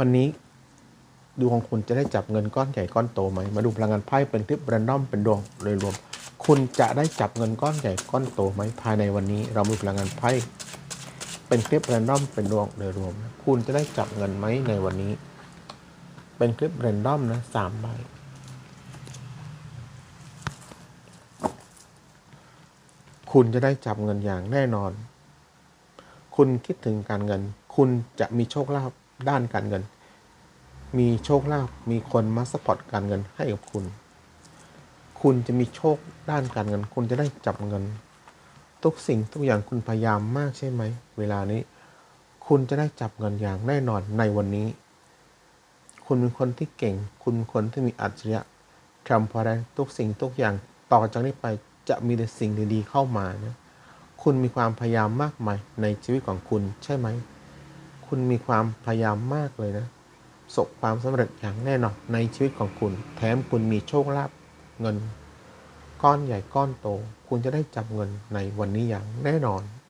วันนี้ดวงคุณจะได้จับเงินก้อนใหญ่ก้อนโตไหมมาดูพลังงานไพ่เป็นคลิปแรนดอมเป็นดวงโดยรวม คุณจะได้จับเงินก้อนใหญ่ก้อนโตไหมภายในวันนี้ เรามีพลังงานไพ่เป็นคลิปแรนดอมเป็นดวงโดยรวม คุณจะได้จับเงินไหมในวันนี้ เป็นคลิปแรนดอมนะสามใบคุณจะได้จับเงินอย่างแน่นอน คุณคิดถึงการเงิน คุณจะมีโชคลาภ ด้านการเงิน มีโชคลาภมีคนมาสปอร์ตการเงินให้กับคุณ คุณจะมีโชคด้านการเงิน คุณจะได้จับเงิน ทุกสิ่งทุกอย่างคุณพยายามมากใช่ไหม เวลานี้ คุณจะได้จับเงินอย่างแน่นอนในวันนี้ คุณเป็นคนที่เก่ง คุณเป็นคนที่มีอัจฉริยะทำพอะไรทุกสิ่งทุกอย่างต่อจากนี้ไปจะมีแต่สิ่งดีๆเข้ามานะ คุณมีความพยายามมากมายในชีวิตของคุณใช่ไหม คุณมีความพยายามมากเลยนะประสบความสำเร็จอย่างแน่นอนในชีวิตของคุณ แถมคุณมีโชคลาภเงิน ก้อนใหญ่ก้อนโต คุณจะได้จับเงินในวันนี้อย่างแน่นอน